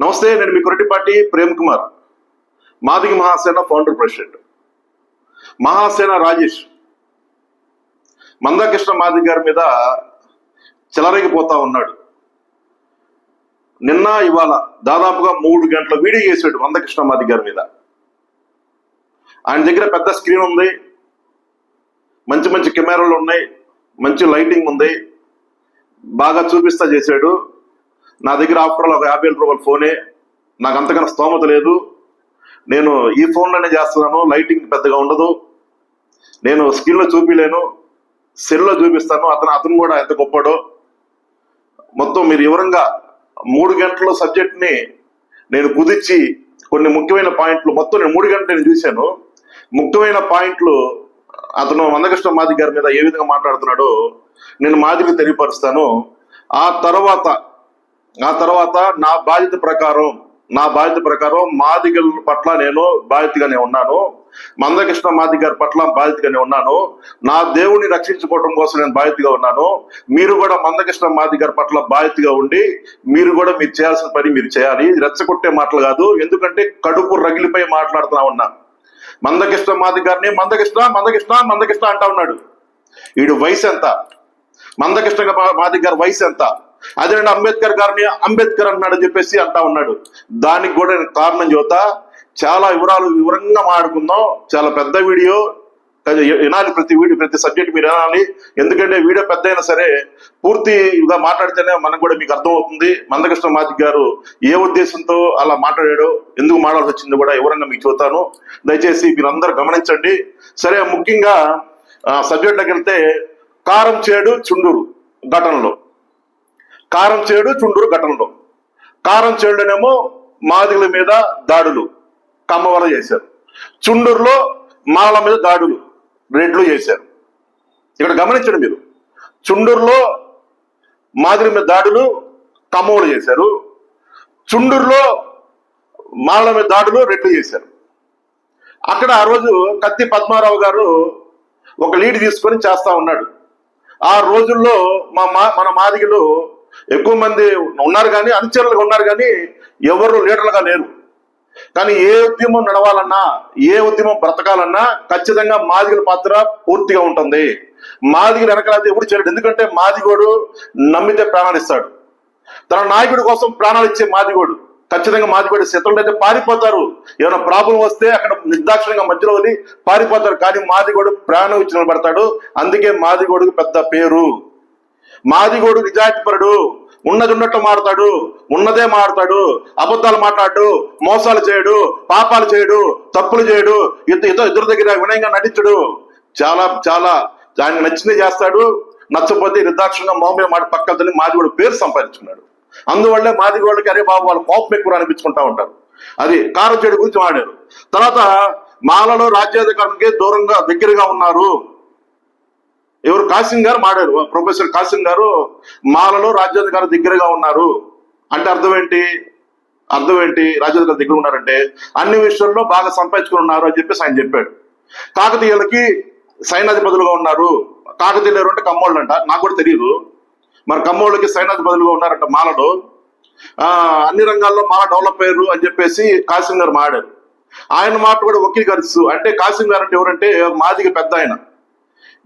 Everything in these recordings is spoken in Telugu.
నమస్తే నేను మీ కొరటిపాటి ప్రేమ్ కుమార్ మాదిగి మహాసేన ఫౌండర్ ప్రెసిడెంట్ మహాసేన రాజేష్ మందాకృష్ణ మాదిగ గారి మీద చెలరేగిపోతా ఉన్నాడు. నిన్న ఇవాళ దాదాపుగా మూడు గంటల వీడియో చేసాడు మందకృష్ణ మాదిగ గారి మీద. ఆయన దగ్గర పెద్ద స్క్రీన్ ఉంది. మంచి మంచి కెమెరాలు ఉన్నాయి. మంచి లైటింగ్ ఉంది. బాగా చూపిస్తా చేశాడు. నా దగ్గర ఆఫ్టర్ ఒక యాభై వేల రూపాయల ఫోనే. నాకు అంతకన్నా స్తోమత లేదు. నేను ఈ ఫోన్లోనే చేస్తున్నాను. లైటింగ్ పెద్దగా ఉండదు. నేను స్క్రీన్లో చూపిలేను. సెల్లో చూపిస్తాను. అతను అతను కూడా ఎంత గొప్పడో మొత్తం మీరు వివరంగా మూడు గంటల సబ్జెక్ట్ని నేను కుదిర్చి కొన్ని ముఖ్యమైన పాయింట్లు మొత్తం నేను మూడు గంటలు నేను చూశాను. ముఖ్యమైన పాయింట్లు అతను మందకృష్ణ మాది గారి మీద ఏ విధంగా మాట్లాడుతున్నాడో నేను మాదిరి తెలియపరుస్తాను. ఆ తర్వాత ఆ తర్వాత నా బాధ్యత ప్రకారం నా బాధ్యత ప్రకారం మాదిగల పట్ల నేను బాధ్యతగానే ఉన్నాను. మందకృష్ణ మాది గారి పట్ల బాధ్యతగానే ఉన్నాను. నా దేవుని రక్షించుకోవడం కోసం నేను బాధ్యతగా ఉన్నాను. మీరు కూడా మందకృష్ణ మాది గారి పట్ల బాధ్యతగా ఉండి మీరు కూడా మీరు చేయాల్సిన పని మీరు చేయాలి. రెచ్చగొట్టే మాటలు కాదు ఎందుకంటే కడుపు రగిలిపై మాట్లాడుతున్నా ఉన్నా. మందకృష్ణ మాది గారిని మందకృష్ణ మందకృష్ణ మందకృష్ణ అంటా ఉన్నాడు. వీడు వయసు ఎంత? మందకృష్ణ మా- మాది గారి వయసు ఎంత? అదే అంబేద్కర్ గారిని అంబేద్కర్ అన్నాడు చెప్పేసి అంటా ఉన్నాడు. దానికి కూడా కారణం చూత చాలా వివరాలు వివరంగా మాట్లాడుకుందాం. చాలా పెద్ద వీడియో. వినాలి ప్రతి వీడియో ప్రతి సబ్జెక్ట్ మీరు వినాలి. ఎందుకంటే వీడియో పెద్ద అయినా సరే పూర్తిగా మాట్లాడితేనే మనకు కూడా మీకు అర్థమవుతుంది. మందకృష్ణ మాదిక్ గారు ఏ ఉద్దేశంతో అలా మాట్లాడాడో ఎందుకు మాట్లాడాల్సి వచ్చిందో కూడా వివరంగా మీకు చెబుతాను. దయచేసి మీరు గమనించండి. సరే ముఖ్యంగా సబ్జెక్ట్లోకి వెళ్తే కారం చేడు చుండూరు ఘటనలో. కారం చేడు చుండూరు ఘటనలో. కారం చేడునేమో మాదిగల మీద దాడులు. కమ్మవల చేశారు. చుండూరులో మాల మీద దాడులు. రెడ్లు చేశారు. ఇక్కడ గమనించండి మీరు. చుండూరులో మాదిరి మీద దాడులు కమ్మవులు చేశారు. చుండూరులో మాల మీద దాడులు రెడ్లు చేశారు. అక్కడ ఆ రోజు కత్తి పద్మారావు గారు ఒక లీడ్ తీసుకొని చేస్తా ఉన్నాడు. ఆ రోజుల్లో మా మా మన మాదిగలు ఎక్కువ మంది ఉన్నారు కానీ అనుచరులుగా ఉన్నారు కానీ ఎవరు లీడర్లుగా లేరు. కానీ ఏ ఉద్యమం నడవాలన్నా ఏ ఉద్యమం బ్రతకాలన్నా ఖచ్చితంగా మాదిగల పాత్ర పూర్తిగా ఉంటుంది. మాదిగలు వెనకాలైతే ఎప్పుడు చేయడు ఎందుకంటే మాదిగోడు నమ్మితే ప్రాణాలు ఇస్తాడు. తన నాయకుడి కోసం ప్రాణాలు ఇచ్చే మాదిగోడు. ఖచ్చితంగా మాదిగోడు శత్రువులు అయితే పారిపోతారు. ఏమైనా ప్రాబ్లం వస్తే అక్కడ నిర్దాక్షిణంగా మధ్యలో వదిలి పారిపోతారు. కానీ మాదిగోడు ప్రాణం ఇచ్చి నిలబడతాడు. అందుకే మాదిగోడుకు పెద్ద పేరు. మాదిగోడు నిజాయితీపరుడు ఉన్నది ఉన్నట్టు మారుతాడు ఉన్నదే మారుతాడు అబద్ధాలు మాట్లాడు మోసాలు చేయడు పాపాలు చేయడు తప్పులు చేయడు ఇద్దరు ఇద్దరు ఇద్దరు దగ్గర వినయంగా నటించడు. చాలా చాలా ఆయన నచ్చింది చేస్తాడు నచ్చపోతే నిర్దాక్షంగా మొహమ్మద్ మాట పక్కన మాదిగోడు పేరు సంపాదించుకున్నాడు. అందువల్లే మాదిగోళ్ళకి అరే బాబు వాళ్ళు కోపం ఎక్కువ అనిపించుకుంటా ఉంటారు. అది కారచేడు గురించి మాడారు తర్వాత మాలలో రాజ్యాధికారానికి దూరంగా దగ్గరగా ఉన్నారు. ఎవరు కాసిం గారు మాడారు ప్రొఫెసర్ కాసిం గారు మాలలో రాజ్యాధికారి దగ్గరగా ఉన్నారు. అంటే అర్థం ఏంటి? అర్థం ఏంటి? రాజ్యాధికారి దగ్గర ఉన్నారంటే అన్ని విషయాల్లో బాగా సంపాదించుకుని ఉన్నారు అని చెప్పేసి ఆయన చెప్పాడు. కాకతీయులకి సైన్యాధిపతులుగా ఉన్నారు. కాకతీయులు ఎవరంటే అంటే కమ్మోళ్ళు అంట నాకు కూడా తెలియదు మరి కమ్మోళ్ళకి సైన్యాధిపతులుగా ఉన్నారంట మాలలో. ఆ అన్ని రంగాల్లో మాల డెవలప్ అయ్యారు అని చెప్పేసి కాసిం గారు మాడారు ఆయన మాట కూడా వకీకరిస్తూ అంటే కాసిం గారు అంటే ఎవరంటే మాదిగ పెద్ద ఆయన.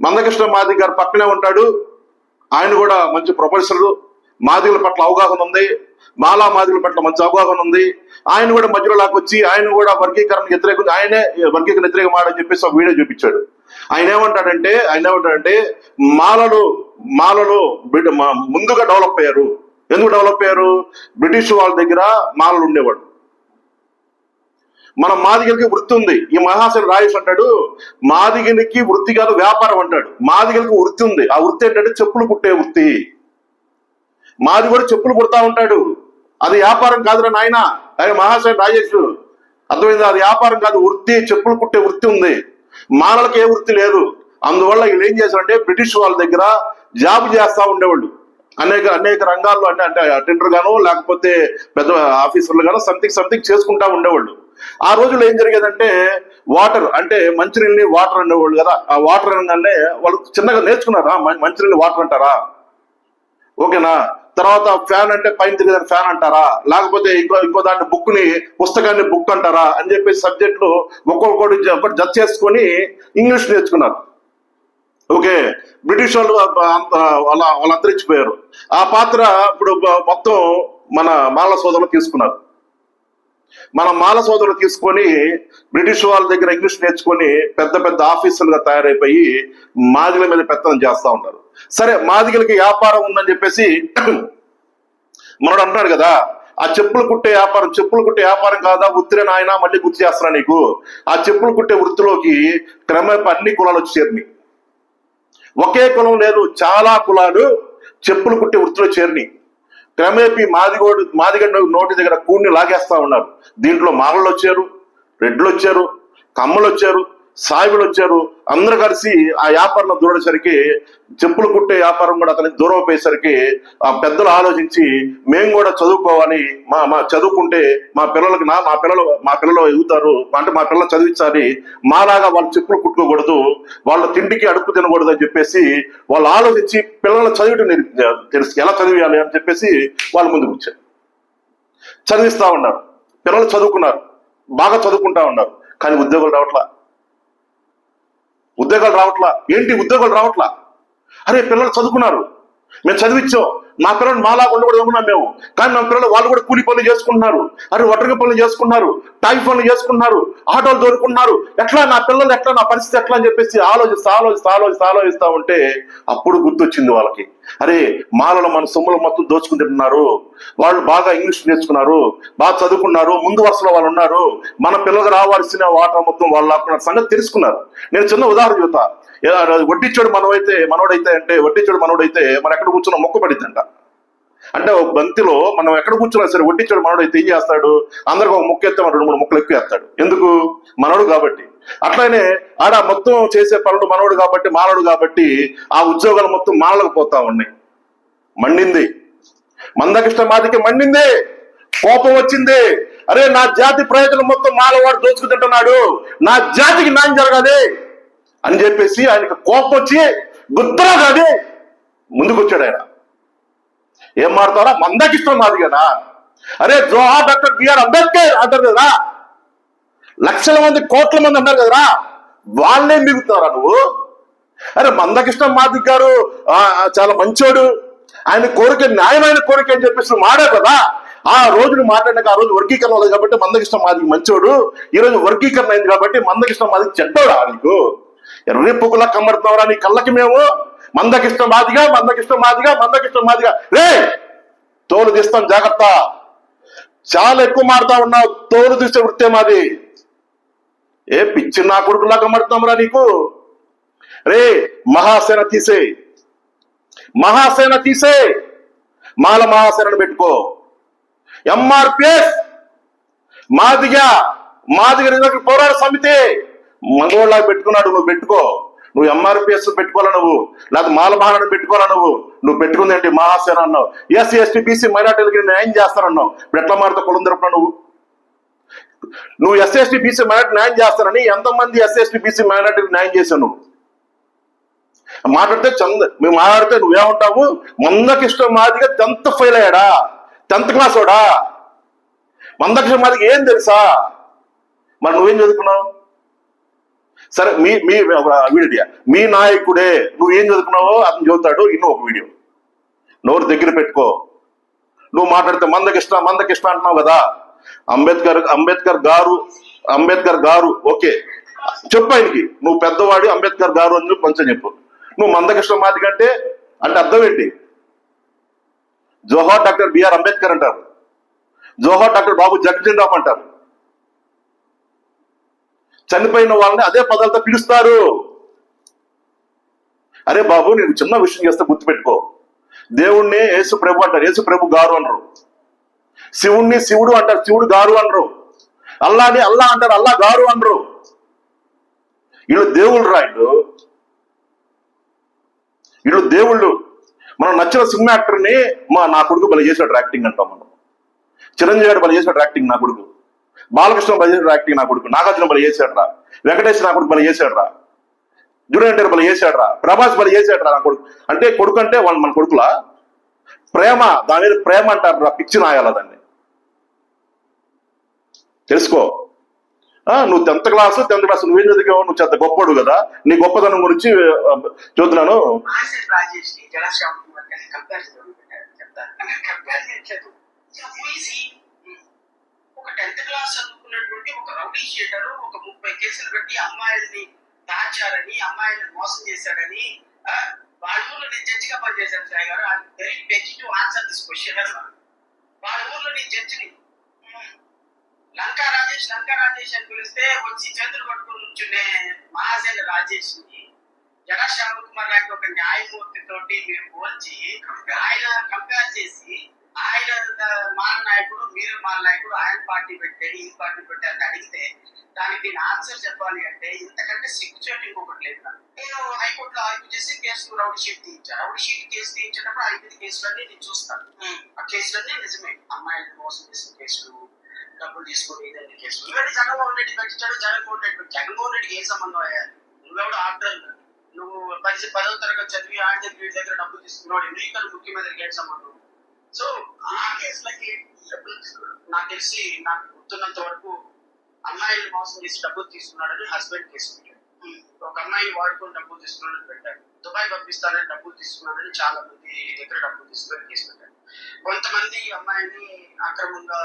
మందకృష్ణ మాది గారు పక్కనే ఉంటాడు. ఆయన కూడా మంచి ప్రొఫెసర్. మాదిగల పట్ల అవగాహన ఉంది. మాలా మాదిగల పట్ల మంచి అవగాహన ఉంది. ఆయన కూడా మధ్యలో లాక్కొచ్చి ఆయన కూడా వర్గీకరణ వ్యతిరేక ఆయనే వర్గీకరణ వ్యతిరేక మాడని చెప్పేసి ఒక వీడియో చూపించాడు. ఆయన ఏమంటాడంటే ఆయన ఏమంటాడంటే మాలలు మాలలు మా- ముందుగా డెవలప్ అయ్యారు. ఎందుకు డెవలప్ అయ్యారు? బ్రిటిష్ వాళ్ళ దగ్గర మాలలు ఉండేవాడు మన మాదిగలకి వృత్తి ఉంది. ఈ మహాశయ రాయేష్ అంటాడు మాదిగలకి వృత్తి కాదు వ్యాపారం అంటాడు. మాదిగలకు వృత్తి ఉంది. ఆ వృత్తి ఏంటంటే చెప్పులు కుట్టే వృత్తి. మాది కూడా చెప్పులు కుడతా ఉంటాడు. అది వ్యాపారం కాదురా నాయన. ఆయన మహాశయ రాజేష్ అర్థమైంది? అది వ్యాపారం కాదు వృత్తి చెప్పులు కుట్టే వృత్తి ఉంది. మానవులకు ఏ వృత్తి లేదు. అందువల్ల వీళ్ళు ఏం చేశారంటే బ్రిటిష్ వాళ్ళ దగ్గర జాబ్ చేస్తా ఉండేవాళ్ళు. అనేక అనేక రంగాల్లో అంటే అంటే అటెండర్ గాను లేకపోతే పెద్ద ఆఫీసర్లు గాను సంథింగ్ సంథింగ్ చేసుకుంటా ఉండేవాళ్ళు. ఆ రోజుల్లో ఏం జరిగేదంటే వాటర్ అంటే మంచినీళ్ళని వాటర్ అనేవాళ్ళు కదా. ఆ వాటర్ అనగానే వాళ్ళు చిన్నగా నేర్చుకున్నారా? మ- వాటర్ అంటారా? ఓకేనా? తర్వాత ఫ్యాన్ అంటే పైన తిరిగిన ఫ్యాన్ అంటారా? లేకపోతే ఇంకో ఇంకో దాన్ని బుక్ని పుస్తకాన్ని బుక్ అంటారా? అని చెప్పేసి సబ్జెక్టులు ఒక్కొక్కటి ఒకటి జడ్జ్ చేసుకొని ఇంగ్లీష్ నేర్చుకున్నారు. ఓకే? బ్రిటిష్ వాళ్ళు అంత వాళ్ళ వాళ్ళు అంతరించిపోయారు ఆ పాత్ర ఇప్పుడు మొత్తం మన మాల సోదరులు తీసుకున్నారు. మన మాల సోదరులు తీసుకొని బ్రిటిష్ వాళ్ళ దగ్గర ఇంగ్లీష్ నేర్చుకొని పెద్ద పెద్ద ఆఫీసులుగా తయారైపోయి మాదిగల మీద పెత్తనం చేస్తా ఉన్నారు. సరే మాదిగలకి వ్యాపారం ఉందని చెప్పేసి మనడు అంటున్నాడు కదా ఆ చెప్పులు కుట్టే వ్యాపారం చెప్పులు కుట్టే వ్యాపారం కాదా? ఉత్తిరే నాయన మళ్ళీ గుర్తు చేస్తున్నా నీకు. ఆ చెప్పులు కుట్టే వృత్తిలోకి క్రమేపీ అన్ని కులాలు వచ్చి చేరినాయి. ఒకే కులం లేదు చాలా కులాలు చెప్పులు కుట్టే వృత్తిలో చేరిని క్రమేపీ మాదిగోడు మాదిగడ్డ నోటి దగ్గర కూడిని లాగేస్తా ఉన్నారు. దీంట్లో మాలలు వచ్చారు రెడ్లు వచ్చారు కమ్మలు వచ్చారు సాయిబులు వచ్చారు. అందరు కలిసి ఆ వ్యాపారం దూరేసరికి చెప్పులు కుట్టే వ్యాపారం కూడా అతనికి దూరం పోయేసరికి ఆ పెద్దలు ఆలోచించి మేము కూడా చదువుకోవాలి. మా మా చదువుకుంటే మా పిల్లలకి నా మా పిల్లలు మా పిల్లలు ఎదుగుతారు అంటే మా పిల్లలు చదివించాలి. మాలాగా వాళ్ళు చెప్పులు కుట్టుకోకూడదు. వాళ్ళ తిండికి అడుపు తినకూడదు అని చెప్పేసి వాళ్ళు ఆలోచించి పిల్లలు చదివిట తెలుసు. ఎలా చదివేయాలి? అని చెప్పేసి వాళ్ళు ముందుకు వచ్చారు. చదివిస్తా ఉన్నారు. పిల్లలు చదువుకున్నారు. బాగా చదువుకుంటా ఉన్నారు. కానీ ఉద్యోగాలు రావట్లా. ఉద్యోగాలు రావట్లా? ఏంటి ఉద్యోగాలు రావట్లా? అరే పిల్లలు చదువుకున్నారు. మేము చదివించాం. నా పిల్లలు మాలా ఉండకూడదు అనుకున్నాం మేము. కానీ నా పిల్లలు వాళ్ళు కూడా కూలి పనులు చేసుకుంటున్నారు. అరే ఒట్టరి పనులు చేసుకున్నారు టాయి పనులు చేసుకున్నారు ఆటోలు దొరుకున్నారు ఎట్లా నా పిల్లలు ఎట్లా నా పరిస్థితి ఎట్లా అని చెప్పేసి ఆలోచిస్తా ఆలోచిస్తా ఆలోచిస్తా ఆలోచిస్తా ఉంటే అప్పుడు గుర్తొచ్చింది వాళ్ళకి. అరే మాలలో మన సొమ్ములు మొత్తం దోచుకుంటున్నారు వాళ్ళు బాగా ఇంగ్లీష్ నేర్చుకున్నారు. బాగా చదువుకున్నారు. ముందు వరుసలో వాళ్ళు ఉన్నారు. మన పిల్లలకు రావాల్సిన వాటా మొత్తం వాళ్ళు లాక్కున్నారు సంగతి తెలుసుకున్నారు. నేను చిన్న ఉదాహరణ చెబుతా. వడ్డిచ్చాడు మనమైతే మనోడైతే అంటే వడ్డిచ్చాడు మనోడైతే మనం ఎక్కడ కూర్చున్నా మొక్క పడిద్దంట. అంటే ఒక బంతిలో మనం ఎక్కడ కూర్చున్నా సరే వడ్డించాడు మనోడు అయితే ఏం చేస్తాడు? అందరికి ఒక ముక్క ఎత్తే రెండు మూడు ముక్కలు ఎక్కువ వేస్తాడు ఎందుకు? మనోడు కాబట్టి. అట్లానే ఆడ మొత్తం చేసే పనులు మనోడు కాబట్టి మానవుడు కాబట్టి ఆ ఉద్యోగాలు మొత్తం మానలకు పోతా ఉన్నాయి. మండింది. మందకృష్ణ మాదికి మండింది. కోపం వచ్చింది. అరే నా జాతి ప్రయోజనం మొత్తం మాలవాడు దోచుకు తింటున్నాడు. నా జాతికి న్యాయం జరగాలి. అని చెప్పేసి ఆయనకు కోపం వచ్చి గుద్దరా కాదు ముందుకు వచ్చాడు ఆయన. ఏం మాడతారా మందకిష్టం మాది కదా. అరే జోహార్ డాక్టర్ బిఆర్ అంబేద్కర్ అంటారు కదా. లక్షల మంది కోట్ల మంది అన్నారు కదరా. వాళ్ళే మిగుతున్నారా నువ్వు? అరే మందకృష్ణ మాది గారు. ఆ, చాలా మంచోడు. ఆయన కోరిక న్యాయమైన కోరిక అని చెప్పేసి నువ్వు కదా. ఆ రోజు నువ్వు మాట్లాడినాక ఆ రోజు వర్గీకరణ లేదు కాబట్టి మందకృష్ణ మాదికి మంచోడు. ఈ రోజు వర్గీకరణ అయింది కాబట్టి మందకృష్ణ మాదికి చెడ్డోడా నీకు? ఎర్రి పొగులా కమ్మడుతున్నావురా నీ కళ్ళకి మేము? మందకిష్టం మాదిగా మందకృష్ణ మాదిగా మందకిష్టం మాదిగా రే తోలు తీస్తాం జాగ్రత్త. చాలా ఎక్కువ మారుతా ఉన్నావు తోలు తీసే వృత్తే మాది. ఏ పిచ్చి నా కొడుకులా కమ్మడుతున్నావురా నీకు? రే మహాసేన తీసే. మహాసేన తీసే. మాల మహాసేనను పెట్టుకో. ఎంఆర్పిఎస్ మాదిగా మాదిగ పోరాట సమితి. మగవాళ్ళ పెట్టుకున్నాడు నువ్వు పెట్టుకో. నువ్వు ఎంఆర్పిఎస్ పెట్టుకోవాలా నువ్వు? లేదా మాల మహానాడు పెట్టుకోవాలా నువ్వు? నువ్వు పెట్టుకుంది ఏంటి? మహాసేన అన్నావు. ఎస్సీ ఎస్టీ బీసీ మైనార్టీలకి న్యాయం చేస్తానన్నావు. ఇప్పుడు ఎట్లా మారుతా కులం తరపున నువ్వు? నువ్వు ఎస్సీ ఎస్టీ బీసీ మైనార్టీ న్యాయం చేస్తానని ఎంతమంది ఎస్సీ ఎస్టీ బీసీ మైనార్టీకి న్యాయం చేశావు నువ్వు? మాట్లాడితే చంద మేము మాట్లాడితే నువ్వేమంటావు? మందకిష్టం మాదిరిగా టెన్త్ ఫెయిల్ అయ్యాడా? టెన్త్ క్లాస్ వాడా? మందకిష్టం మాదిరిగా ఏం తెలుసా? మరి నువ్వేం చదువుకున్నావు? సరే మీ మీ ఒక వీడియో మీ నాయకుడే నువ్వు ఏం చదువుకున్నావో అతను చదువుతాడు ఇన్నో ఒక వీడియో నోరు దగ్గర పెట్టుకో. నువ్వు మాట్లాడితే మందకిష్ట మందకిష్ట అంటున్నావు కదా. అంబేద్కర్ అంబేద్కర్ గారు అంబేద్కర్ గారు ఓకే. చెప్పు ఆయనకి. నువ్వు పెద్దవాడు అంబేద్కర్ గారు అని చెప్పి కొంచెం చెప్పు. నువ్వు మందకృష్ణ మాది కంటే అంటే అర్థం ఏంటి? జోహార్ డాక్టర్ బిఆర్ అంబేద్కర్ అంటారు. జోహార్ డాక్టర్ బాబు జగజీవన్ రామ్ అంటారు. చనిపోయిన వాళ్ళని అదే పదాలతో పిలుస్తారు. అరే బాబు నేను చిన్న విషయం చేస్తే గుర్తుపెట్టుకో. దేవుణ్ణి యేసు ప్రభు అంటారు. యేసు ప్రభు గారు అనరు. శివుణ్ణి శివుడు అంటారు శివుడు గారు అనరు. అల్లాని అల్లా అంటారు అల్లా గారు అనరు. వీళ్ళు దేవుళ్ళు రాయుడు వీళ్ళు. దేవుళ్ళు. మనం నచ్చిన సినిమా యాక్టర్ని మా నా కొడుకు బలి చేసాడు యాక్టింగ్ అంటాం మనం. చిరంజీవి గారు బలి చేసాడు యాక్టింగ్ నా కొడుకు. బాలకృష్ణ బలి చేసాడు యాక్టింగ్ నా కొడుకు. నాగార్జున బలి చేశాడు రా వెంకటేష్ నా కొడుకు బలి చేశాడు రా జూనియర్ ఎన్టీఆర్ బలి చేశాడు రా ప్రభాస్ బలి చేశాడు రా నా కొడుకు. అంటే కొడుకు అంటే వాళ్ళు మన కొడుకులా? ప్రేమ దాని మీద ప్రేమ అంటారు రా పిచ్చి నాయాల దాన్ని. తెలుసుకో. ఆ, నువ్వు టెన్త్ క్లాస్ టెన్త్ క్లాస్ నువ్వేం చదివావు? నువ్వు చెత్త గొప్పడు కదా. నీ గొప్పతనం గురించి చూస్తున్నాను కంపేర్ చెప్తారు కంపేర్ చేయట్లేదు ఈజీ ఒక టెన్త్ క్లాస్ చదువుకున్నటువంటి ఒక రౌడీ షీటర్ ఒక ముప్పై కేసులు పెట్టి అమ్మాయిల్ని దాచారని అమ్మాయిల్ని మోసం చేశాడని వాళ్ళ ఊర్లో నేను జడ్జిగా పనిచేశాను సాయి గారు. Very best to answer this question అన్నమాట వాళ్ళ ఊర్లో నేను జడ్జిని లంకా రాజేష్ లంకా రాజేష్ అని పిలిస్తే వచ్చి చేతులు పట్టుకుని నుంచునే మహాసేన రాజేష్ని జడ శ్యామకుమార్ లాంటి ఒక న్యాయమూర్తి తోటి మీరు పోల్చి ఆయన కంపేర్ చేసి ఆయన మా నాయకుడు మీరు మా నాయకుడు ఆయన పార్టీ పెట్టాడు ఈ పార్టీ పెట్టారని అడిగితే దానికి నేను ఆన్సర్ చెప్పాలి అంటే ఇంతకంటే సిగ్గుచోటు ఇంకొకటి లేదు నాకు. నేను హైకోర్టులో ఆర్గ్యూ చేసి కేసు రౌడీ షీట్ తీయించాను. రౌడీ షీట్ కేసు తీయించేటప్పుడు ఐదు కేసులన్నీ నేను చూస్తాను. ఆ కేసులన్నీ నిజమే. అమ్మాయిని మోసం చేసిన కేసులు డబ్బులు తీసుకొని ఇదండి కేసులు. ఇవన్నీ జగన్మోహన్ రెడ్డి పెట్టించాడు జగన్మోహన్ రెడ్డి జగన్మోహన్ రెడ్డికి ఏ సంబంధం అయ్యా నువ్వెవడు ఆర్డర్ నువ్వు పది పదవ తరగతి చదివి ఆయన దగ్గర డబ్బులు తీసుకున్నాడు నీకన్నా ముఖ్యమంత్రికి ఏంటి సంబంధం? సో ఆ కేసులకి నాకు తెలిసి నాకు గుర్తున్నంత వరకు అమ్మాయిలు మోసం చేసి డబ్బులు తీసుకున్నాడని హస్బెండ్ కేసు పెట్టాడు ఒక అమ్మాయి వాడుకొని డబ్బులు తీసుకున్నాడని పెట్టాడు. దుబాయ్ పంపిస్తానని డబ్బులు తీసుకున్నాడని చాలా మంది దగ్గర డబ్బులు తీసుకుని కేసు పెట్టాడు కొంతమంది అమ్మాయిని అక్రమంగా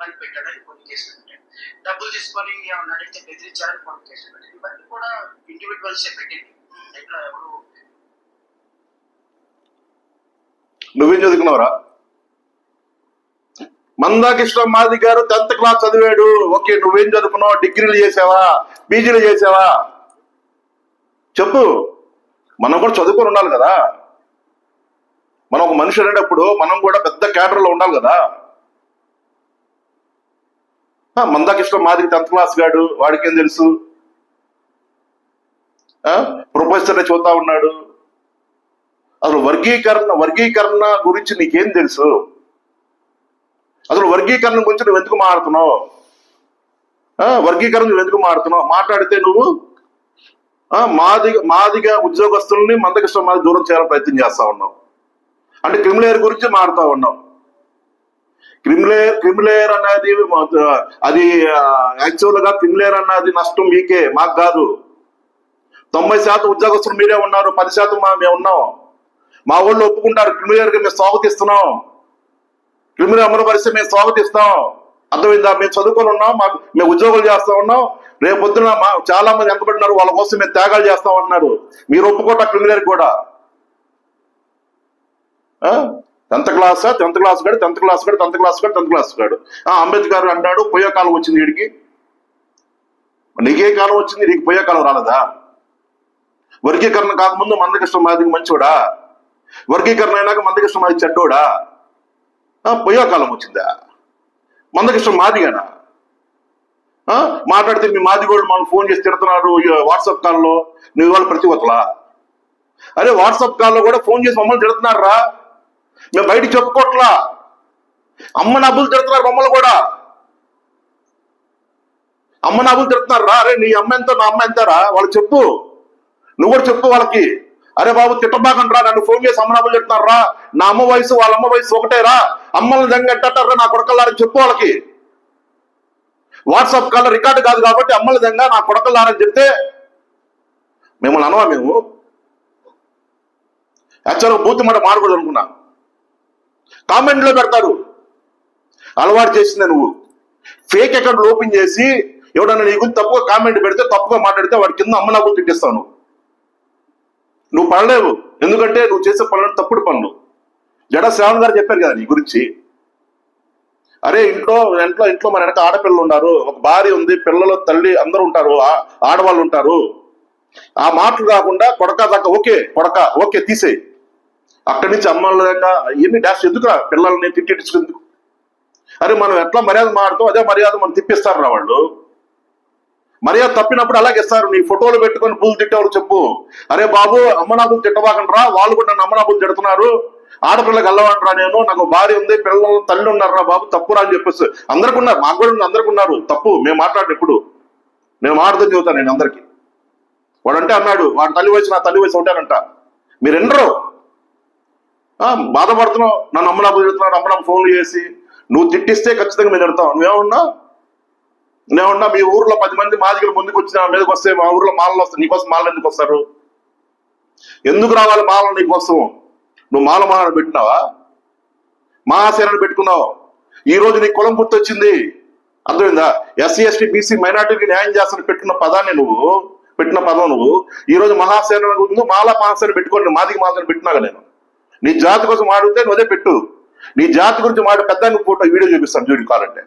పని పెట్టాడని కొన్ని కేసులు పెట్టాడు డబ్బులు తీసుకొని ఏమన్నా అడిగితే బెదిరించారని కొన్ని కేసులు పెట్టాడు ఇవన్నీ కూడా ఇండివిజువల్స్ పెట్టింది. ఇక్కడ ఎవరు నువ్వేం చదువుకున్నావురా? మందాకృష్ణ మాది గారు టెన్త్ క్లాస్ చదివాడు. ఓకే నువ్వేం చదువుకున్నావు? డిగ్రీలు చేసావా? పీజీలు చేసావా? చెప్పు. మనం కూడా చదువుకొని ఉండాలి కదా. మనం ఒక మనిషి అనేటప్పుడు మనం కూడా పెద్ద క్యాడర్లో ఉండాలి కదా. ఆ, మందాకృష్ణ మాదిరి టెన్త్ క్లాస్ గాడు. వాడికి ఏం తెలుసు ప్రొఫెసర్ చూతా ఉన్నాడు. అసలు వర్గీకరణ వర్గీకరణ గురించి నీకేం తెలుసు? అసలు వర్గీకరణ గురించి నువ్వు ఎందుకు మాడుతున్నావు వర్గీకరణ నువ్వు ఎందుకు మాట్లాడుతున్నావు? మాట్లాడితే నువ్వు మాదిగా మాది మాదిగా ఉద్యోగస్తుల్ని మందకృష్ణ మాది దూరం చేయాలని ప్రయత్నం చేస్తా ఉన్నావు. అంటే క్రిమిలేయర్ గురించి మారుతా ఉన్నావు. క్రిమిలేయర్ క్రిమిలేయర్ అనేది మా- అది యాక్చువల్గా క్రిమిలేయర్ అన్నది నష్టం మీకే మాకు కాదు. తొంభై శాతం ఉద్యోగస్తులు మీరే ఉన్నారు పది శాతం మేము ఉన్నాం. మా ఊళ్ళో ఒప్పుకుంటారు. క్రిమినల్గా మేము స్వాగతిస్తున్నాం క్రిమినల్ అమలు పరిస్థితి మేము స్వాగతిస్తాం అర్థమైందా? మేము చదువుకొని ఉన్నాం మాకు మేము ఉద్యోగాలు చేస్తా ఉన్నాం. రేపు పొద్దున మా చాలా మంది వెనకబడినారు. వాళ్ళ కోసం మేము త్యాగాలు చేస్తాం అన్నారు మీరు ఒప్పుకోట క్రిమినల్ కూడా. Tenth class? టెన్త్ క్లాస్ గడు టెన్త్ క్లాస్ గడు టెన్త్ క్లాస్ గడు టెన్త్ క్లాస్ గడు ఆ, అంబేద్కర్ అన్నాడు పోయే కాలం వచ్చింది వీడికి. నీకే కాలం వచ్చింది నీకు పోయే కాలం రాలేదా? వర్గీకరణ కాకముందు మందకృష్ణ మాదిరి మంచివాడా వర్గీకరణ అయినాక మందకృష్ణ మాది చెడ్డోడా? ఆ, కాలం వచ్చిందా? మందకృష్ణ మాదిగానా ఆ, మాట్లాడితే మీ మాదిగోళ్ళు మనం ఫోన్ చేసి తిడుతున్నారు వాట్సాప్ కాల్లో. నువ్వు ఇవాళ ప్రతివతలా అరే వాట్సాప్ కాల్లో కూడా ఫోన్ చేసి మమ్మల్ని తిడుతున్నారా? మేము బయట చెప్పుకోవట్లా అమ్మ నబ్బులు తిడుతున్నారు మమ్మల్ని కూడా. అమ్మ నబ్బులు తిడుతున్నారు? రా అరే నీ అమ్మ ఎంత నా అమ్మ ఎంతరా? వాళ్ళు చెప్పు. నువ్వు కూడా చెప్పు వాళ్ళకి. అరే బాబు తిట్టబాకండి రా నన్ను ఫోన్ చేసి అమ్మ చెప్తున్నారు రా నా అమ్మ వయసు వాళ్ళ అమ్మ వయసు ఒకటే రా అమ్మల్ని దంగెట్టారా నా కొడకల్లారని చెప్పు వాళ్ళకి. వాట్సాప్ కాల్ రికార్డు కాదు కాబట్టి అమ్మల దంగా నా కొడకల్లారని చెప్తే మిమ్మల్ని అనవా మేము? యాక్చువల్గా బూత్ మాట మారకూడదు అనుకున్నా. కామెంట్లో పెడతారు. అలవాటు చేసిందే నువ్వు. ఫేక్ అకౌంట్ ఓపెన్ చేసి ఎవడన్నా నీ గురించి తప్పుగా కామెంట్ పెడితే తప్పుగా మాట్లాడితే వాడి కింద అమ్మ నాకు తిట్టిస్తావు నువ్వు పడలేవు. ఎందుకంటే నువ్వు చేసే పనులు తప్పుడు పనులు. జడ శ్రావణ్ గారు చెప్పారు కదా నీ గురించి. అరే ఇంట్లో ఇంట్లో ఇంట్లో మన వెనక ఆడపిల్లలు ఉన్నారు. ఒక భార్య ఉంది పిల్లలు తల్లి అందరూ ఉంటారు ఆడవాళ్ళు ఉంటారు. ఆ మాటలు కాకుండా కొడక దాకా ఓకే కొడక ఓకే తీసేయి అక్కడి నుంచి అమ్మల దాకా ఎన్ని డాష్ ఎందుకురా పిల్లల్ని తిట్టించుకుందుకు అరే మనం ఎట్లా మర్యాద మాడతాం అదే మర్యాద మనం తిప్పిస్తారు రా వాళ్ళు. మర్యాద తప్పినప్పుడు అలాగే ఇస్తారు నీ ఫోటోలు పెట్టుకొని పూలు తిట్టేవారు చెప్పు. అరే బాబు అమ్మనాబులు తిట్టబాకండి రా వాళ్ళు కూడా నన్ను అమ్మనాబులు తిడుతున్నారు. ఆడపిల్లకి వెళ్ళవంటరా నేను నాకు భార్య ఉంది పిల్లలు తల్లి ఉన్నారు రా బాబు తప్పురా అని చెప్పేసి. అందరికి ఉన్నారు మాకు కూడా ఉంది, అందరికి ఉన్నారు. తప్పు మేము మాట్లాడిన ఇప్పుడు. నేను మాట్లాడుతూ చెబుతాను నేను అందరికి. వాడంటే అన్నాడు వాడి తల్లి వయసు నా తల్లి వయసు ఒకటేనంట. మీరు ఎన్నరు బాధపడుతున్నావు నన్ను అమ్మనా తిడుతున్నావు అమ్మనా ఫోన్లు చేసి. నువ్వు తిట్టిస్తే ఖచ్చితంగా మీరు తిడతావు నువ్వేమన్నా? నేనున్నా మీ ఊర్లో పది మంది మాదిగలు ముందుకు వచ్చిన మీదకి వస్తే మా ఊర్లో మాలలు వస్తాయి. నీకోసం మాలలు ఎందుకు వస్తారు? ఎందుకు రావాలి మాలలు నీకోసం నువ్వు మాల మాలను పెట్టినావా? మహాసేనని పెట్టుకున్నావు. ఈ రోజు నీ కులం గుర్తొచ్చింది. అర్థమైందా? ఎస్సీ ఎస్టీ బీసీ మైనార్టీకి న్యాయం చేస్తాను పెట్టిన పదాన్ని నువ్వు పెట్టిన పదం నువ్వు ఈ రోజు మహాసేన ఉందో మాల మహాసేన పెట్టుకోండి మాదికి మహాసేన పెట్టినాగా నేను? నీ జాతి కోసం మాడితే నువ్వు అదే పెట్టు. నీ జాతి గురించి మాడు పెద్ద ఫోటో వీడియో చూపిస్తాను చూడు కావాలంటే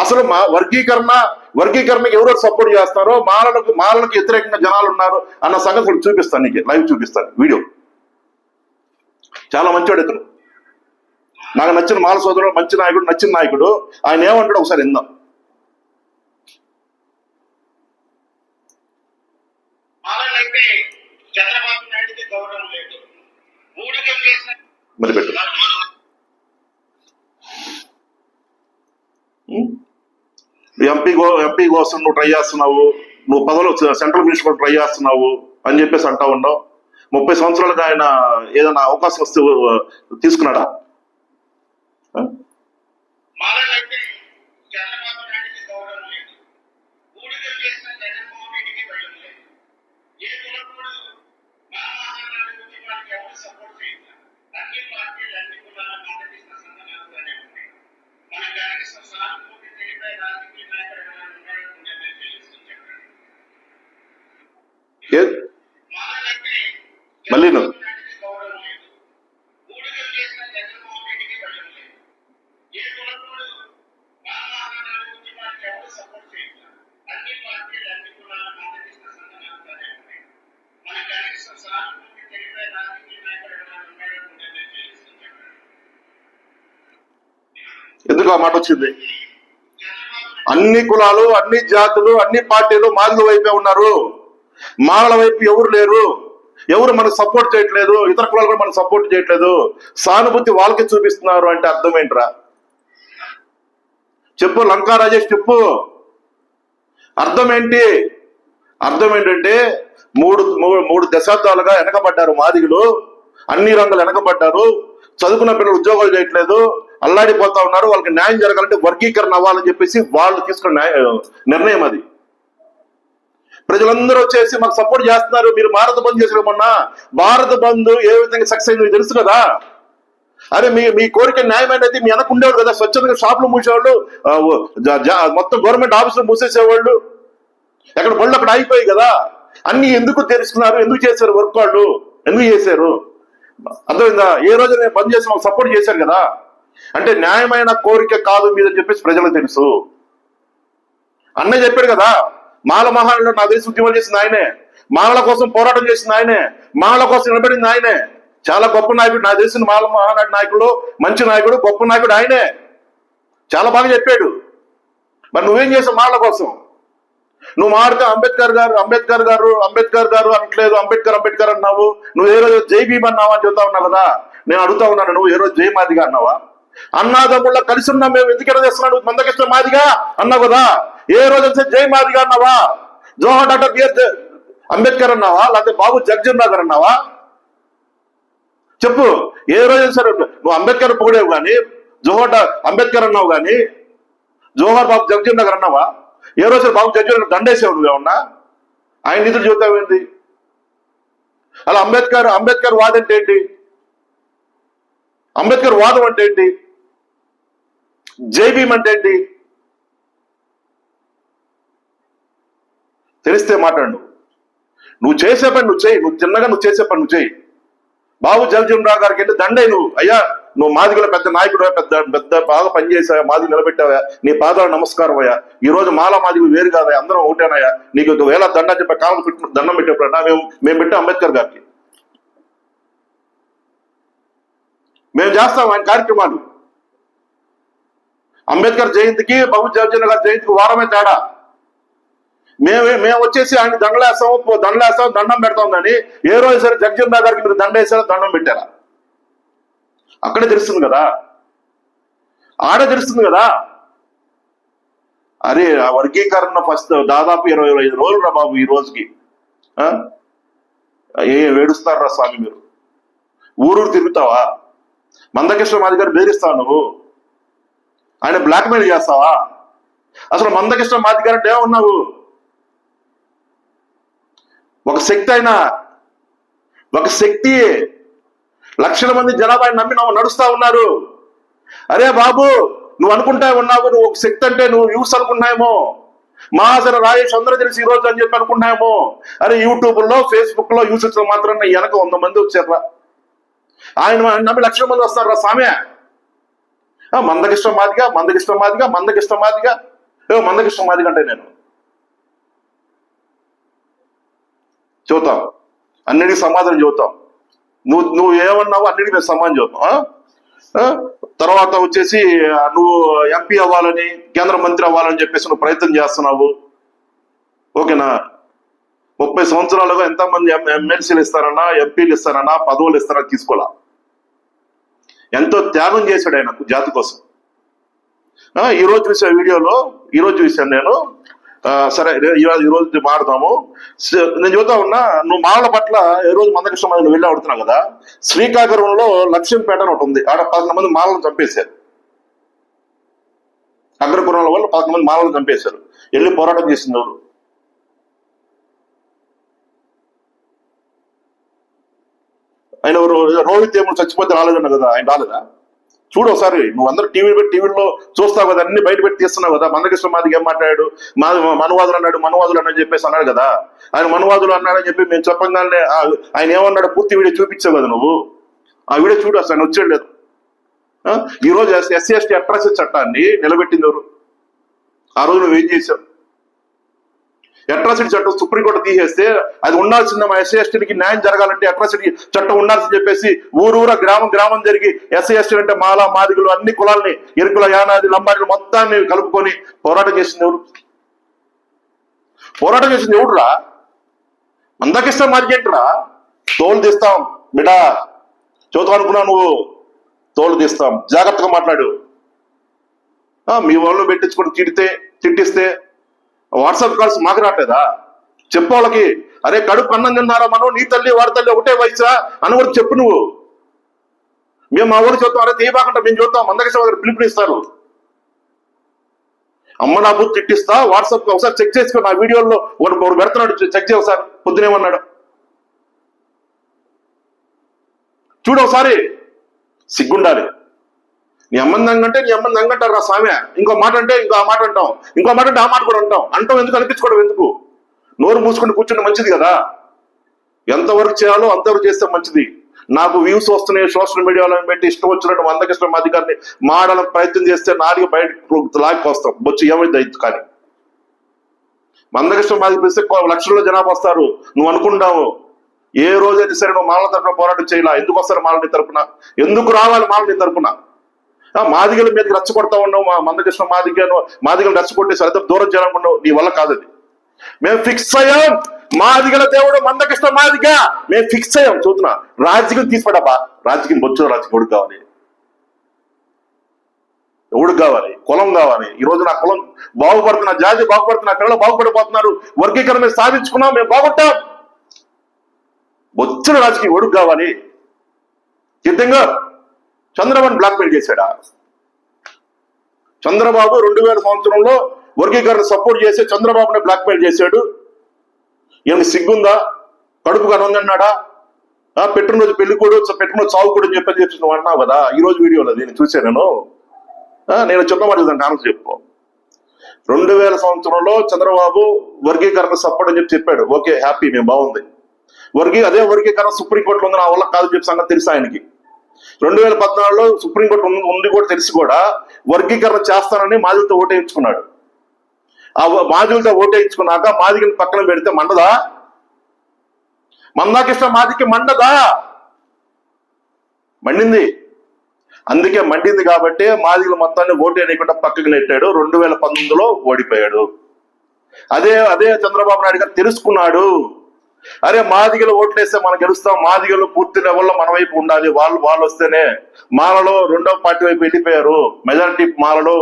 అసలు మా వర్గీకరణ వర్గీకరణకి ఎవరు సపోర్ట్ చేస్తారో మాలలకు మాలలకు వ్యతిరేకంగా జనాలు ఉన్నారు అన్న సంగతి కూడా చూపిస్తాను నీకు లైవ్ చూపిస్తాను వీడియో చాలా మంచివాడు ఇతను. నాకు నచ్చిన మాల సోదరుడు మంచి నాయకుడు నచ్చిన నాయకుడు. ఆయన ఏమంటాడు ఒకసారి చేసిన మరి పెట్టు ఎంపీ ఎంపీ కోసం నువ్వు ట్రై చేస్తున్నావు. నువ్వు పదవులు సెంట్రల్ మినిస్టర్ కూడా ట్రై చేస్తున్నావు అని చెప్పేసి అంటా ఉండవు ముప్పై సంవత్సరాలుగా ఆయన ఏదైనా అవకాశం వస్తే తీసుకున్నాడా? సపోర్ట్ చేయట్లా? అన్ని పార్టీలు అన్ని కులాల మద్దతిస్తున్న సందర్భాలుగానే ఉన్నాయి. మన కనీసం సానుభూతి మళ్ళీ నువ్వు. ఎందుకు ఆ మాట వచ్చింది అన్ని కులాలు అన్ని జాతులు అన్ని పార్టీలు మాదిల వైపే ఉన్నారు. మాల వైపు ఎవరు లేరు. ఎవరు మనకు సపోర్ట్ చేయట్లేదు. ఇతర కులాలు కూడా మనకు సపోర్ట్ చేయట్లేదు. సానుభూతి వాళ్ళకి చూపిస్తున్నారు అంటే అర్థం ఏంట్రా? చెప్పు లంకా రాజేష్ చెప్పు. అర్థం ఏంటి? అర్థం ఏంటంటే మూడు మూడు మూడు దశాబ్దాలుగా వెనకబడ్డారు మాదిగులు. అన్ని రంగులు వెనకబడ్డారు. చదువుకున్న పిల్లలు ఉద్యోగాలు చేయట్లేదు. అల్లాడిపోతా ఉన్నారు వాళ్ళకి న్యాయం జరగాలంటే వర్గీకరణ అవ్వాలని చెప్పేసి వాళ్ళు తీసుకున్న నిర్ణయం అది. ప్రజలందరూ వచ్చేసి మాకు సపోర్ట్ చేస్తున్నారు మీరు భారత బంద్ చేసిన మొన్న. భారత బంద్ ఏ విధంగా సక్సెస్ అయిందో తెలుసు కదా? అరే మీ మీ కోరిక న్యాయమైనది మీ వెనక ఉండేవాడు కదా స్వచ్ఛందంగా షాపులు మూసేవాళ్ళు మొత్తం గవర్నమెంట్ ఆఫీసులు మూసేసేవాళ్ళు. ఎక్కడ బళ్ళు అక్కడ అయిపోయాయి కదా. అన్ని ఎందుకు తెలుసుకున్నారు ఎందుకు చేశారు వర్క్ వాళ్ళు? ఎందుకు చేశారు? అర్థమైందా? ఏ రోజు నేను పని చేసి మాకు సపోర్ట్ చేశారు కదా. అంటే న్యాయమైన కోరిక కాదు మీదని చెప్పేసి ప్రజలకు తెలుసు. అన్నయ్య చెప్పాడు కదా మాల మహానంలో నా దేశ ఉద్యమాలు చేసింది ఆయనే. మాలల కోసం పోరాటం చేసింది ఆయనే. మాలల కోసం నిలబడింది ఆయనే. చాలా గొప్ప నాయకుడు నా దేశం మాల మహానాడు నాయకుడు మంచి నాయకుడు గొప్ప నాయకుడు ఆయనే. చాలా బాగా చెప్పాడు. మరి నువ్వేం చేసావు మాలల కోసం? నువ్వు మాడితే అంబేద్కర్ గారు అంబేద్కర్ గారు అంబేద్కర్ గారు అనట్లేదు అంబేద్కర్ అంబేద్కర్ అన్నావు. నువ్వు ఏ రోజు జై భీమ్ అన్నావా అని చెబుతా ఉన్నావు కదా. నేను అడుగుతా ఉన్నాను నువ్వు ఏ రోజు జై మాదిగా అన్నావా? అన్నాదమ్ముళ్ళ కలిసి ఉన్నాం మేము ఎందుకు చేస్తున్నాడు? మందకృష్ణ మాదిగా? అన్నావు కదా? ఏ రోజు అయితే జై మాదిగా అన్నావా? జోహర్ డాక్టర్ బిఆర్ అంబేద్కర్ అన్నావా? లేకపోతే బాబు జగజీవన్ నగర్ అన్నావా? చెప్పు. ఏ రోజు సరే నువ్వు అంబేద్కర్ పొగిడేవు కానీ జోహర్ అంబేద్కర్ అన్నావు కానీ జోహర్ బాబు జగజీవన్ నగర్ అన్నావా? ఏ రోజు బాబు జగజీవన్ నగర్ దండేసావు నువ్వేమన్నా ఆయన నిధులు చూద్దామేంటి అలా అంబేద్కర్ అంబేద్కర్ వాదం అంటే ఏంటి? అంబేద్కర్ వాదం అంటే ఏంటి? జై భీమ్ అంటే ఏంటి? తెలిస్తే మాట్లాడు. నువ్వు చేసే పని నువ్వు చేయి. నువ్వు చిన్నగా నువ్వు చేసే పని నువ్వు చేయి. బాబు జగజీవన్ రావు గారికి వెళ్ళి దండే నువ్వు? అయ్యా నువ్వు మాదిగల పెద్ద నాయకుడు పెద్ద పెద్ద బాగా పనిచేసావా మాది నిలబెట్టావా నీ పాదాలు నమస్కారం అయ్యా ఈ రోజు మాల మాదిగలు వేరు కాదా అందరం ఒకటేనాయా నీకు ఒక వేల దండ చెప్పే కాలం పెట్టి దండం పెట్టేప్పుడు మేము మేము పెట్టాం అంబేద్కర్ గారికి. మేము చేస్తాం ఆయన కార్యక్రమాలు. అంబేద్కర్ జయంతికి బాబు జగజీవన్ గారి జయంతికి వారమే తేడా. మేము మేము వచ్చేసి ఆయన దండలేస్తాము దండలేస్తాం దండం పెడతాం కానీ ఏ రోజు సరే జగజీవన్ గారికి మీరు దండ వేసారా దండం పెట్టారా? అక్కడే తెలుస్తుంది కదా. ఆడే తెలుస్తుంది కదా. అరే ఆ వర్గీకరణ ఫస్ట్ దాదాపు ఇరవై ఐదు రోజులు రా బాబు ఈ రోజుకి. ఆ? ఏ ఏడుస్తారా స్వామి మీరు? ఊరూరు తిరుగుతావా? మందకృష్ణ మాది గారు బెదిరిస్తావు నువ్వు ఆయన బ్లాక్మెయిల్ చేస్తావా? అసలు మందకిష్టం మాది గారు ఒక శక్తి అయినా ఒక శక్తి లక్షల మంది జనాభా నమ్మి నమ్ము నడుస్తా ఉన్నారు. అరే బాబు నువ్వు అనుకుంటా ఉన్నావు నువ్వు ఒక శక్తి అంటే నువ్వు యూస్ అనుకున్నాయేమో మహాసర రాజేష్ అందరూ తెలిసి ఈ రోజు అని చెప్పి అనుకున్నాయేమో అరే యూట్యూబ్లో ఫేస్బుక్లో యూస్ వచ్చిన మాత్రం వెనక వంద మంది వచ్చారా ఆయన నమ్మి లక్షల మంది వస్తారు రా సామె. మందకిష్టం మాదిగా మందకిష్టం మాదిగా మందకిష్టం మాదిగా. ఏ మందకిష్టం మాదిగా అంటే నేను. చూద్దాం అన్నిటికీ సమాధానం చెబుతాం. నువ్వు నువ్వు ఏమన్నావు అన్నిటికీ మేము సమాధానం చెబుతాం. తర్వాత వచ్చేసి నువ్వు ఎంపీ అవ్వాలని కేంద్ర మంత్రి అవ్వాలని చెప్పేసి నువ్వు ప్రయత్నం చేస్తున్నావు. ఓకేనా? ముప్పై సంవత్సరాలుగా ఎంతమంది ఎమ్మెల్సీలు ఇస్తారన్నా ఎంపీలు ఇస్తారన్నా పదవులు ఇస్తారని తీసుకోవాలా? ఎంతో త్యాగం చేశాడు ఆయన జాతి కోసం. ఆ, ఈ రోజు చూసే వీడియోలో ఈ రోజు చూశాను నేను సరే ఈ రోజు ఈ నేను చూద్దా ఉన్నా నువ్వు మాలల పట్ల ఈ రోజు మందకృష్ణ మంది వెళ్ళి ఆడుతున్నావు కదా. శ్రీకాకుళంలో లక్ష్మీపేట అని ఒకటి ఉంది. ఆడ పదకొండు మంది మాలను చంపేశారు. అగ్రపురంలో వాళ్ళు పదకొండు మంది మాలను చంపేశారు. వెళ్ళి పోరాటం చేసింది ఆయన రోహిత్ ఏమో చచ్చిపోతే రాలేదన్న కదా ఆయన రాలేదా? చూడు ఒకసారి నువ్వు అందరూ టీవీ పెట్టి టీవీలో చూస్తావు కదా అన్ని బయట పెట్టి తీస్తున్నావు కదా మందకృష్ణ మాదికి ఏం మాట్లాడాడు? మా మనువాదులు అన్నాడు మనువాదులు అన్నాడు చెప్పేసి అన్నాడు కదా. ఆయన మనువాదులు అన్నాడని చెప్పి మేము చెప్పగానే ఆయన ఏమన్నాడు? పూర్తి వీడియో చూపించావు కదా నువ్వు? ఆ వీడియో చూడు అసలు ఆయన వచ్చాడు లేదు. ఆ? ఈ రోజు ఎస్సీ ఎస్టీ అట్రాసిటీ చట్టాన్ని నిలబెట్టింది ఎవరు? ఆ రోజు నువ్వేం ఏం చేశావు అట్రాసిటీ చట్టం సుప్రీంకోర్టు తీసేస్తే అది ఉండాల్సిందే మా ఎస్సీ ఎస్టీలకి న్యాయం జరగాలంటే అట్రాసిటీ చట్టం ఉండాల్సింది చెప్పేసి ఊరూర గ్రామం గ్రామం జరిగి ఎస్సీ ఎస్టీ అంటే మాల మాదిగులు అన్ని కులాల్ని ఎరుకుల యానాది లంబాడిలు మొత్తాన్ని కలుపుకొని పోరాటం చేసింది ఎవరు? పోరాటం చేసింది ఎవడురా? మందకిష్టం మార్కెట్రా తోలు తీస్తాం బిడా చదువు అనుకున్నావు నువ్వు తోలు తీస్తాం. జాగ్రత్తగా మాట్లాడు. ఆ, మీ వాళ్ళు పెట్టించుకొని తిడితే తిట్టిస్తే వాట్సాప్ కాల్స్ మాకు రావట్లేదా చెప్పు వాళ్ళకి అరే కడుపు అన్నం తిన్నారా మనం? నీ తల్లి వాడి తల్లి ఒకటే వయసా అని కూడా చెప్పు నువ్వు. మేము మా ఊరు చూద్దాం అరే తీయబాకంట మేము చూద్దాం మందకృష్ణ గారు పిలుపునిస్తారు. అమ్మ నా బుద్ధి తిట్టిస్తా వాట్సాప్ ఒకసారి చెక్ చేసుకో నా వీడియోలో ఒకటి ఒకటి పెడుతున్నాడు చెక్ చేయ ఒకసారి పొద్దునేమన్నాడు చూడు ఒకసారి సిగ్గుండాలి. నీ అమ్మని దంగంటే నీ అమ్మని దంగంటారు రా ఇంకో మాట అంటే ఇంకో ఆ మాట అంటాం. ఇంకో మాట అంటే ఆ మాట కూడా అంటాం. అంటాం ఎందుకు? అనిపించుకోవడం ఎందుకు? నోరు మూసుకొని కూర్చుంటే మంచిది కదా? ఎంతవరకు చేయాలో అంతవరకు చేస్తే మంచిది. నాకు వ్యూస్ వస్తున్నాయి సోషల్ మీడియాలో పెట్టి ఇష్టం వచ్చినట్టు మందకృష్ణ అధికారిని మాడాలని ప్రయత్నం చేస్తే నాలుగు బయట లాక్కొస్తాం బొచ్చు ఏమైంది అయితే కానీ? మందకృష్ణ మాదికి పిలిస్తే లక్షల్లో జనాభా వస్తారు. నువ్వు అనుకుంటావు. ఏ రోజైతే సరే నువ్వు మాలల తరపున పోరాటం చేయాల. ఎందుకు వస్తారు మాలని తరపున? ఎందుకు రావాలి మాలని తరపున? మాదిగల మీదకి రచ్చగొడతా ఉన్నావు మా మందకృష్ణ మాదిగను మాదిగలు రెచ్చగొట్టి సరిత దూరం చేయాలనుకున్నావు నీ వల్ల కాదు అది. మేము ఫిక్స్ అయ్యాం. మాదిగల దేవుడు మందకృష్ణ మాదిగ. మేము ఫిక్స్ అయ్యాం. చూస్తున్నా రాజకీయం తీసిపడబ్బా. రాజకీయం బొచ్చు రాజకీయం ఎవడు కావాలి. ఎవడు కావాలి? కులం కావాలి. ఈ రోజు నా కులం బాగుపడుతున్న జాతి బాగుపడుతున్న పిల్లలు బాగుపడిపోతున్నారు. వర్గీకరణ మేము సాధించుకున్నాం మేము బాగుంటాం వచ్చిన రాజకీయం ఎవడు కావాలి? సిద్ధంగా చంద్రబాబు బ్లాక్మెయిల్ చేశాడా? చంద్రబాబు రెండు వేల సంవత్సరంలో వర్గీకరణ సపోర్ట్ చేసి చంద్రబాబుని బ్లాక్మెయిల్ చేశాడు. ఈయనకి సిగ్గుందా? కడుపు కనుందన్నాడా పెట్టిన రోజు పెళ్ళి కూడా పెట్టినరోజు చావు కూడా అని చెప్పని చెప్పి నువ్వు అన్నావు కదా. ఈ రోజు వీడియోలో నేను చూశాను నేను. నేను చెప్పమాట దానికి ఆన్సర్ చెప్పు. రెండు వేల సంవత్సరంలో చంద్రబాబు వర్గీకరణ సపోర్ట్ అని చెప్పి చెప్పాడు. ఓకే హ్యాపీ మేము బాగుంది. వర్గీ అదే వర్గీకరణ సుప్రీంకోర్టులో ఉంది నా వల్ల కాదు చెప్పి సంగతి తెలుసు ఆయనకి? రెండు వేల పద్నాలుగులో సుప్రీంకోర్టు ఉంది- ఉంది కూడా తెలిసి కూడా వర్గీకరణ చేస్తానని మాదిలతో ఓటేయించుకున్నాడు. ఆ మాదిలతో ఓటేయించుకున్నాక మాదిగని పక్కన పెడితే మండదా? మందాకిష్ట మాదికి మండదా? మండింది. అందుకే మండింది కాబట్టి మాదిగలు మొత్తాన్ని ఓటేయకుండా పక్కకు పక్కకి నెట్టాడు రెండు వేల పంతొమ్మిదిలో ఓడిపోయాడు. అదే అదే చంద్రబాబు నాయుడు గారు తెలుసుకున్నాడు. అరే మాదిగలు ఓట్లేస్తే మనం గెలుస్తాం మాదిగలు పూర్తి లెవెల్లో మన వైపు ఉండాలి వాళ్ళు వాళ్ళు వస్తేనే మాలలో రెండవ పార్టీ వైపు వెళ్ళిపోయారు. మెజారిటీ మాలలో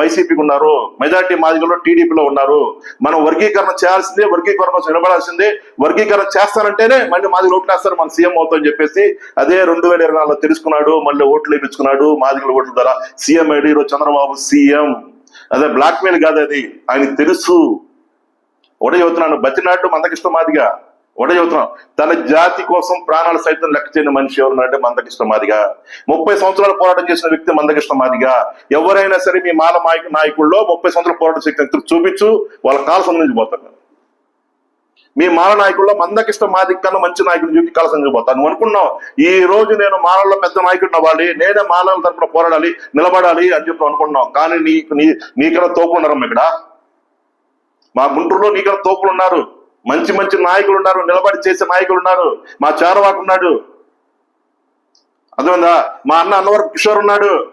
వైసీపీకి ఉన్నారు. మెజారిటీ మాదిగలో టీడీపీలో ఉన్నారు. మనం వర్గీకరణ చేయాల్సిందే వర్గీకరణ నిలబడాల్సిందే. వర్గీకరణ చేస్తానంటేనే మళ్ళీ మాదిగలు ఓట్లేస్తారు మన సీఎం అవుతామని చెప్పేసి అదే రెండు వేల ఇరవై నాలుగులో తెలుసుకున్నాడు మళ్ళీ ఓట్లు వేయించుకున్నాడు మాదిగల ఓట్ల ద్వారా సీఎం ఐడి ఈరోజు చంద్రబాబు సీఎం. అదే బ్లాక్ మెయిల్ కాదు అది. ఆయన తెలుసు. ఒకటే చెబుతున్నాను బతినాడు మందకిష్టం మాదిగా. ఒకటే చెబుతున్నాం. తన జాతి కోసం ప్రాణాలు సైతం లెక్క చేయని మనిషి ఎవరున్నారంటే మందకృష్ణ మాదిగా. ముప్పై సంవత్సరాలు పోరాటం చేసిన వ్యక్తి మందకృష్ణ మాదిగా. ఎవరైనా సరే మీ మాల మాయక నాయకుల్లో ముప్పై సంవత్సరాలు పోరాటం శక్తి చూపించు వాళ్ళ కాల సంబంధించిపోతారు మీ మాల నాయకుల్లో మందకిష్ట మాదిక కన్నా మంచి నాయకుడు చూపి కాల సంబంధించిపోతాను నువ్వు అనుకున్నావు ఈ రోజు నేను మాలల్లో పెద్ద నాయకుడిని అవ్వాలి నేనే మాలల తరపున పోరాడాలి నిలబడాలి అని చెప్పి అనుకున్నావు. కానీ నీకు నీ నీకన్నా తోపు ఉండరమ్మ ఇక్కడ. మా గుంటూరులో నీకన్నా తోపులు ఉన్నారు. మంచి మంచి నాయకులు ఉన్నారు నిలబడి చేసే నాయకులు ఉన్నారు. మా చారవాకు ఉన్నాడు. అర్థమైందా? మా అన్న అన్నవరపు కిషోర్ ఉన్నాడు.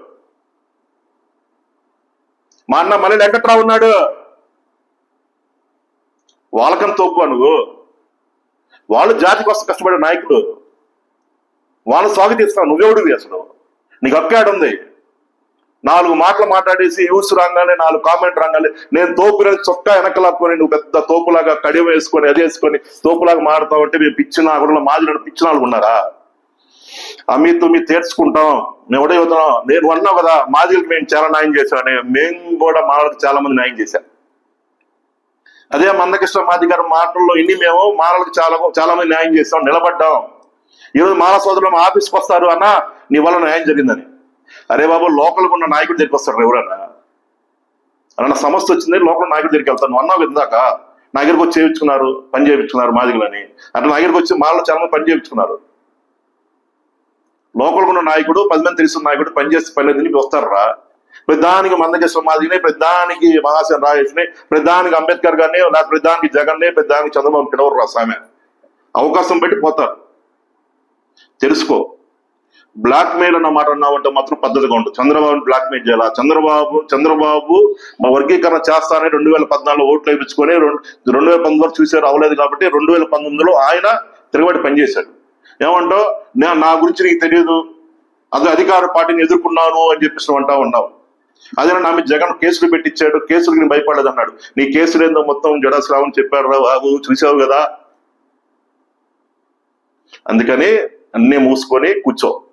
మా అన్న మళ్ళీ వెంకట్రావు ఉన్నాడు. వాళ్ళకం తోపు నువ్వు వాళ్ళు జాతి కోసం కష్టపడే నాయకుడు వాళ్ళు స్వాగతిస్తావు. నువ్వెవడివి అసలు? నీకు హక్కు ఉంది నాలుగు మాటలు మాట్లాడేసి యూస్ రాగానే నాలుగు కామెంట్ రాగానే నేను తోపుల చొక్కా వెనకలాక్కొని నువ్వు పెద్ద తోపులాగా కడియం వేసుకొని అది వేసుకొని తోపులాగా మారుతావు అంటే మేము పిచ్చిన కూడా మాది పిచ్చిన వాళ్ళు ఉన్నారా? అమ్మి తుమ్మి తీర్చుకుంటాం. మేము ఒకటే చెబుతున్నాం నేను అన్నావు కదా మాదిలకు మేము చాలా న్యాయం చేశామని మేము కూడా మాలకు చాలా మంది న్యాయం చేశాం. అదే మందకృష్ణ మాది గారి మాటల్లో ఇన్ని మేము మాలలకు చాలా చాలా మంది న్యాయం చేస్తాం నిలబడ్డాం. ఈరోజు మాల సోదరులు మా ఆఫీస్కి వస్తారు అన్న నీ వల్ల న్యాయం జరిగిందని. అరే బాబు లోకల్కి ఉన్న నాయకుడు దగ్గరికి వస్తాడు ఎవరైనా అన్న సమస్య వచ్చింది లోకల్ నాయకుడి దగ్గరికి వెళ్తాను. అన్నావు ఇందాక నా దగ్గరికి వచ్చి చేయించుకున్నారు పని చేయించుకున్నారు మాదిగలని. అంటే నా దగ్గరికి వచ్చి మాలో చాలా మంది పని చేయించుకున్నారు. లోకల్గా ఉన్న నాయకుడు పది మంది తెలిసిన నాయకుడు పని చేస్తే పని లేదు వస్తారా ప్రధానికి మందకేశ్వర మాదిగిని ప్రధానికి మహాసేన రాజేష్ని ప్రధానికి అంబేద్కర్ గారిని లేకపోతే ప్రధానికి జగన్ని ప్రధానికి చంద్రబాబు పిలవరు రా సామె. అవకాశం పెట్టి పోతారు. తెలుసుకో. బ్లాక్ మెయిల్ అన్న మాట అన్నావంటే మాత్రం పద్ధతిగా ఉంటుంది చంద్రబాబుని బ్లాక్ మెయిల్ చేయాలా? చంద్రబాబు చంద్రబాబు మా వర్గీకరణ చేస్తానని రెండు వేల పద్నాలుగులో ఓట్లు వేయించుకొని రెండు రెండు వేల పంతొమ్మిదిలో చూసారు అవ్వలేదు కాబట్టి రెండు వేల పంతొమ్మిదిలో ఆయన తిరగబడి పనిచేశాడు. ఏమంటావు? నేను నా గురించి నీకు తెలియదు అదే అధికార పార్టీని ఎదుర్కొన్నాను అని చెప్పేసి అంటా ఉన్నావు. అదే నా మీద జగన్ కేసులు పెట్టించాడు కేసులకు నేను భయపడలేదు అన్నాడు. నీ కేసులు ఏందో మొత్తం జడశ్రావణ్ చెప్పాడు రా బాబు. చూసావు కదా? అందుకని అన్నీ మూసుకొని కూర్చో.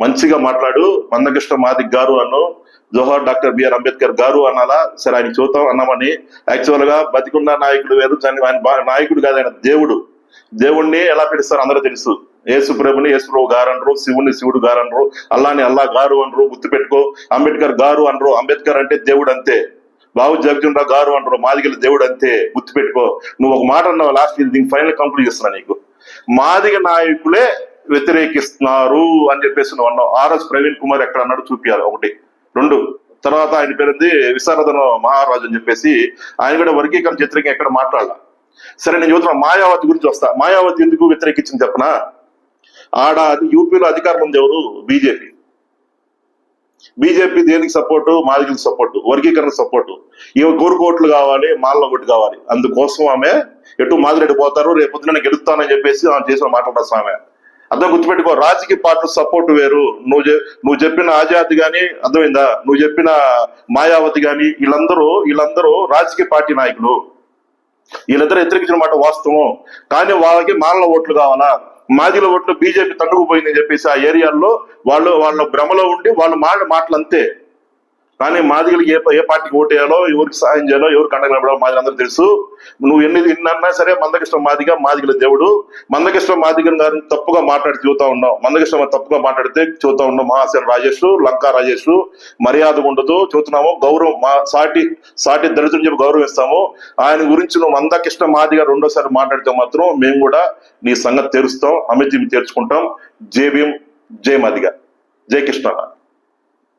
మంచిగా మాట్లాడు మందకృష్ణ మాదిక్ గారు అను జోహార్ డాక్టర్ బిఆర్ అంబేద్కర్ గారు అనాలా సరే ఆయన చూద్దాం అన్నామని. యాక్చువల్గా బతికున్న నాయకుడు వేరు దాన్ని ఆయన బా- నాయకుడు కాదు ఆయన దేవుడు. దేవుణ్ణి ఎలా పిలుస్తారు? అందరూ తెలుసు. యేసు ప్రభుని యేసు ప్రభు గారు అనరు శివుని శివుడు గారు అనరు అల్లాని అల్లా గారు అనరు గుర్తు పెట్టుకో. అంబేద్కర్ గారు అనరు అంబేద్కర్ అంటే దేవుడు అంతే. బాబు జగజన్ గారు అంటారు మాదిగల దేవుడు అంతే. గుర్తు పెట్టుకో. నువ్వు ఒక మాట అన్నావు లాస్ట్ దీనికి ఫైనల్ కంప్లీట్ చేస్తున్నా నీకు. మాదిగ నాయకులే వ్యతిరేకిస్తున్నారు అని చెప్పేసి నువ్వు అన్నావు. ఆర్ఎస్ ప్రవీణ్ కుమార్ ఎక్కడ అన్నాడు చూపించాలి ఒకటి. రెండు. తర్వాత ఆయన పేరుంది విశారదన మహారాజు అని చెప్పేసి ఆయన కూడా వర్గీకరణ చిత్రంగా ఎక్కడ మాట్లాడాల. సరే నేను చెబుతున్నా మాయావతి గురించి వస్తా. మాయావతి ఎందుకు వ్యతిరేకించింది చెప్పనా? ఆడ యూపీలో అధికారం ఉంది ఎవరు? బీజేపీ. బీజేపీ దేనికి సపోర్టు? మాదిగలకు సపోర్టు. వర్గీకరణ సపోర్టు. ఇవి కోరుకోట్లు కావాలి మాల్లో ఒకటి కావాలి. అందుకోసం ఆమె ఎటు మాదిరెడ్డి పోతారు రేపు పొద్దున గెలుస్తానని చెప్పేసి ఆమె చేసిన మాట్లాడాల్సిన ఆమె. అర్థం గుర్తుపెట్టుకో రాజకీయ పార్టీ సపోర్ట్ వేరు. నువ్వు నువ్వు చెప్పిన ఆజాద్ గాని అర్థమైందా? నువ్వు చెప్పిన మాయావతి గాని వీళ్ళందరూ వీళ్ళందరూ రాజకీయ పార్టీ నాయకులు. వీళ్ళిద్దరు వ్యతిరేకించిన మాట వాస్తవం. కానీ వాళ్ళకి మానల ఓట్లు కావాలా? మాదిల ఓట్లు బీజేపీ తన్నుకుపోయిందని చెప్పేసి ఆ ఏరియాల్లో వాళ్ళు వాళ్ళ భ్రమలో ఉండి వాళ్ళు మాట మాటలు అంతే కానీ మాదిగలకి ఏ ఏ పార్టీకి ఓటు వేయాలో ఎవరికి సహాయం చేయాలో ఎవరు కండగలపడో మాదిగలు అందరూ తెలుసు. నువ్వు ఎన్ని ఎన్నన్నా సరే మందకృష్ణ మాదిగ మాదిగల దేవుడు. మందకృష్ణ మాదిగన్ గారిని తప్పుగా మాట్లాడి చూతా ఉన్నావు. మందకృష్ణ తప్పుగా మాట్లాడితే చూతా ఉన్నావు మహాసేన రాజేష్ లంకా రాజేష్. మర్యాద ఉండదు చూస్తున్నాము గౌరవం మా సాటి సాటి దళితులు చెప్పి గౌరవం ఇస్తాము. ఆయన గురించి నువ్వు మందకృష్ణ మాదిగ రెండోసారి మాట్లాడితే మాత్రం మేము కూడా నీ సంగతి తెరుస్తాం అమిత్ తెరుచుకుంటాం. జై భీం జై మాదిగ. జై కృష్ణ.